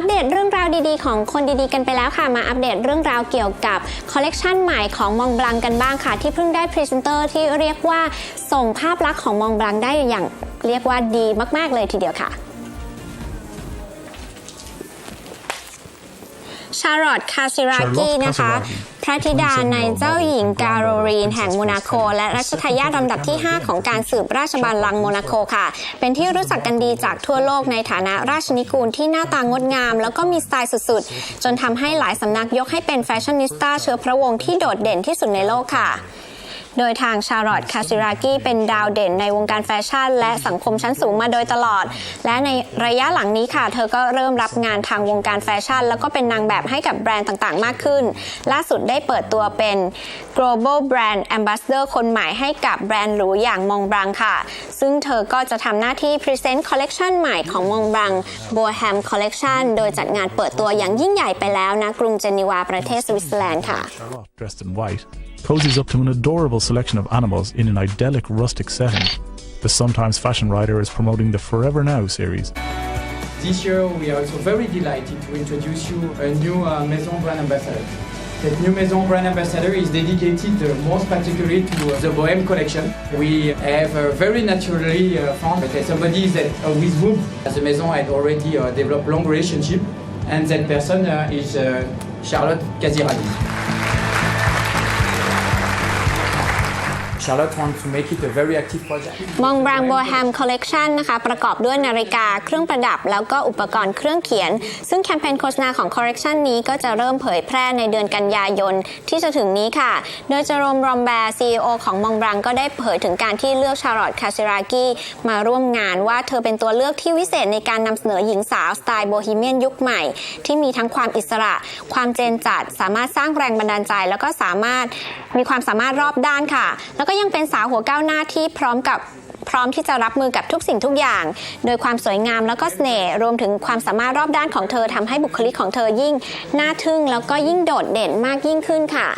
อัปเดตเรื่องราวดีๆ ของคนดีๆ กันไปแล้วค่ะ มาอัปเดตเรื่องราวเกี่ยวกับคอลเลกชันใหม่ของมองบลังกันบ้างค่ะ ที่เพิ่งได้พรีเซนเตอร์ที่เรียกว่าส่งภาพลักษณ์ของมองบลังได้อย่างเรียกว่าดีมากๆเลยทีเดียวค่ะชาร์ลอตคาซิรากีนะคะ ระธิดาในเจ้าหญิงการโรลีนแห่งโมนาโกและรัชทายาทลำดับที่ 5 ของการสืบราชบัลลังก์โมนาโกค่ะ เป็นที่รู้จักกันดีจากทั่วโลกในฐานะราชนิกูลที่หน้าตางดงาม แล้วก็มีสไตล์สุดๆ จนทำให้หลายสำนักยกให้เป็นแฟชั่นนิสต้าเชื้อพระวงศ์ที่โดดเด่นที่สุดในโลกค่ะ โดยทางชาร์ลอตคาซิรากีเป็นดาวเด่นในวงการแฟชั่น และสังคมชั้นสูงมาโดยตลอด และในระยะหลังนี้ค่ะ เธอก็เริ่มรับงานทางวงการแฟชั่น แล้วก็เป็นนางแบบให้กับแบรนด์ต่างๆ มากขึ้น ล่าสุดได้เปิดตัวเป็น global brand ambassador คนใหม่ให้กับแบรนด์หรูอย่างมองบรังค่ะ ซึ่งเธอก็จะทำหน้าที่พรีเซนต์คอลเลกชันใหม่ของมองบรัง Bohem Collection โดยจัดงานเปิดตัวอย่างยิ่งใหญ่ไปแล้วนะกรุงเจนีวาประเทศสวิตเซอร์แลนด์ค่ะ Poses up to an adorable selection of animals in an idyllic rustic setting. The Sometimes fashion writer is promoting the Forever Now series. This year, we are also very delighted to introduce you a new uh, Maison brand ambassador. That new Maison brand ambassador is dedicated uh, most particularly to uh, the Bohème collection. We have uh, very naturally uh, found that somebody that uh, with whom the Maison had already uh, developed long relationship, and that person is Charlotte Casiraghi. Charlotte wants to make it a very active project. มองบรังโบแฮมคอลเลกชันนะคะประกอบด้วยนาฬิกาเครื่องประดับ แล้วก็อุปกรณ์เครื่องเขียน ซึ่งแคมเปญโฆษณาของคอลเลกชันนี้ก็จะเริ่มเผยแพร่ในเดือนกันยายนที่จะถึงนี้ค่ะ โดยเจอรมรอมแบร์ CEO ของมองบรังก็ได้เผยถึงการที่เลือกชาร์ลอตคาซิรากีมาร่วมงานว่าเธอเป็นตัวเลือกที่วิเศษในการนำเสนอหญิงสาวสไตล์โบฮีเมียนยุคใหม่ ที่มีทั้งความอิสระ ความเจนจัด สามารถสร้างแรงบันดาลใจ แล้วก็สามารถมีความสามารถรอบด้านค่ะ แล้วก็ยังเป็นสาวหัวก้าวหน้าที่พร้อมกับพร้อมที่จะรับมือกับทุกสิ่งทุกอย่าง โดยความสวยงามแล้วก็เสน่ห์รวมถึงความสามารถรอบด้านของเธอทำให้บุคลิกของเธอยิ่งน่าทึ่งแล้วก็ยิ่งโดดเด่นมากยิ่งขึ้นค่ะ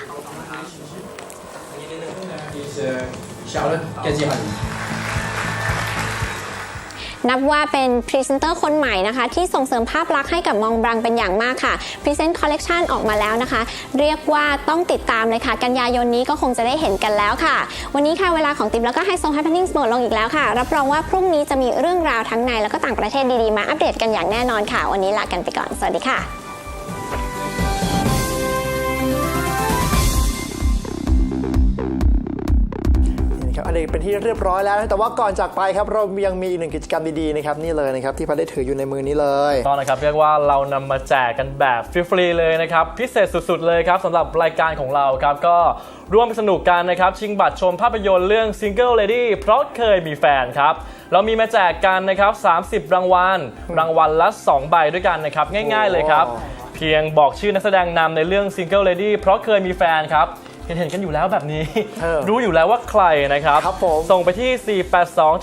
Charlotte Casiran. นับว่าเป็นพรีเซนเตอร์คนใหม่นะคะที่ส่งเสริมภาพลักษณ์ให้กับมองบรังเป็นอย่างมากค่ะพรีเซนต์คอลเลกชันออกมาแล้วนะคะ เรียกว่าต้องติดตามเลยค่ะ กันยายนนี้ก็คงจะได้เห็นกันแล้วค่ะ วันนี้ค่ะเวลาของติ๊บแล้วก็ไฮโซแฮปปี้นิ่งหมดลงอีกแล้วค่ะ รับรองว่าพรุ่งนี้จะมีเรื่องราวทั้งในแล้วก็ต่างประเทศดีๆมาอัปเดตกันอย่างแน่นอนค่ะ วันนี้ลากันไปก่อน สวัสดีค่ะ เป็นที่เรียบร้อยแล้วนะแต่ว่าก่อนจากไปครับเรายังมีอีกหนึ่งกิจกรรมดีๆนะครับนี่เลยนะครับที่พัดได้ถืออยู่ในมือนี้เลยตอนนะครับเรียกว่าเรานำมาแจกกันแบบฟรีๆเลยนะครับ พิเศษสุดๆเลยครับสำหรับรายการของเราครับ ก็ร่วมสนุกกันนะครับ ชิงบัตรชมภาพยนตร์เรื่อง Single Lady เพราะเคยมีแฟนครับ เรามีมาแจกกันนะครับ 30 รางวัล รางวัลละ 2 ใบด้วยกันนะครับ ง่ายๆเลยครับ เพียงบอกชื่อนักแสดงนำในเรื่อง Single Lady เพราะเคยมีแฟนครับ เห็นเห็นๆกันอยู่แล้วแบบนี้ เออรู้อยู่แล้วว่าใครนะครับ ครับผม ส่งไปที่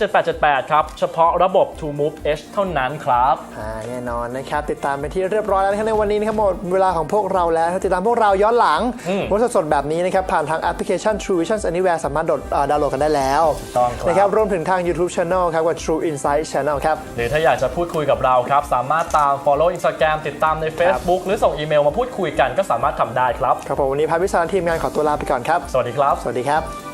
4827878 ครับ เฉพาะระบบ To Move H เท่านั้นครับ อ่าแน่นอนนะครับ ติดตามเป็นที่เรียบร้อยแล้วนะครับในวันนี้นะครับหมดเวลาของพวกเราแล้วติดตามพวกเราย้อนหลังอืมวันสดๆแบบนี้นะครับ ผ่านทางแอปพลิเคชัน True Vision Anywhere สามารถโดดเอ่อดาวน์โหลดกันได้แล้วต้องครับ นะครับรวมถึงทาง YouTube Channel ครับกับ True Insight Channel ครับ หรือถ้าอยากจะพูดคุยกับเราครับ สามารถตาม follow Instagram ติดตามใน Facebook หรือส่งอีเมลมาพูดคุยกันก็สามารถทำได้ครับ ครับผมวันนี้พาพิสารทีมงานขอตัวลาไปก่อนครับ สวัสดีครับ สวัสดีครับ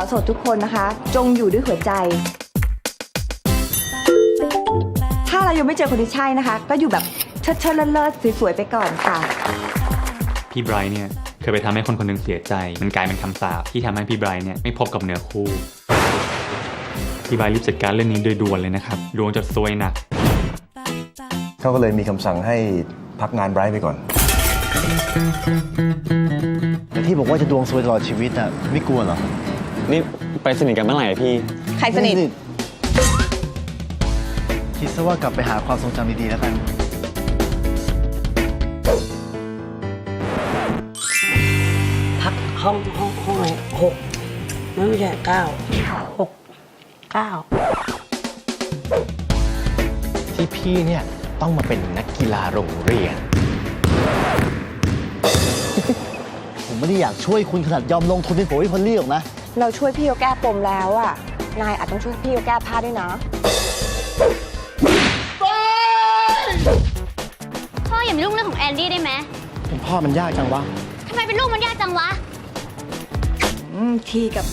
าวโสดทุกคนนะคะ จงอยู่ด้วยหัวใจ ถ้าเรายังไม่เจอคนที่ใช่นะคะ ก็อยู่แบบเชิดเชิดเลิศๆสวยๆไปก่อนค่ะ พี่ไบรท์เนี่ยเคยไปทำให้คนคนหนึ่งเสียใจ มันกลายเป็นคำสาปที่ทำให้พี่ไบรท์เนี่ยไม่พบกับเนื้อคู่ พี่ไบรท์รีบจัดการเรื่องนี้โดยด่วนเลยนะครับดวงจะซวยหนัก เขาก็เลยมีคำสั่งให้พักงานไบรท์ไปก่อน ที่บอกว่าจะดวงซวยตลอดชีวิตอะไม่กลัวเหรอ นี่ไปสนิทกันเมื่อไหร่อะพี่ ใครสนิท คิดซะว่ากลับไปหาความทรงจำดีๆแล้วกันห้องห้องห้องไหนหกไม่ใช่เก้าหกเก้าที่พี่เนี่ยต้องมาเป็นนักกีฬาโรงเรียน ผมไม่ได้อยากช่วยคุณขนาดยอมลงทุนเป็นโผล่พอลลี่หรอกนะ เราช่วยพี่เขาแก้ปมแล้วอะนายอาจต้องช่วยพี่เขาแก้ผ้าด้วยนะ พ่ออย่าเป็นลูกเรื่องของแอนดี้ได้ไหมเป็นพ่อมันยากจังวะ ทำไมเป็นลูกมันยากจังวะ อืมทีกับ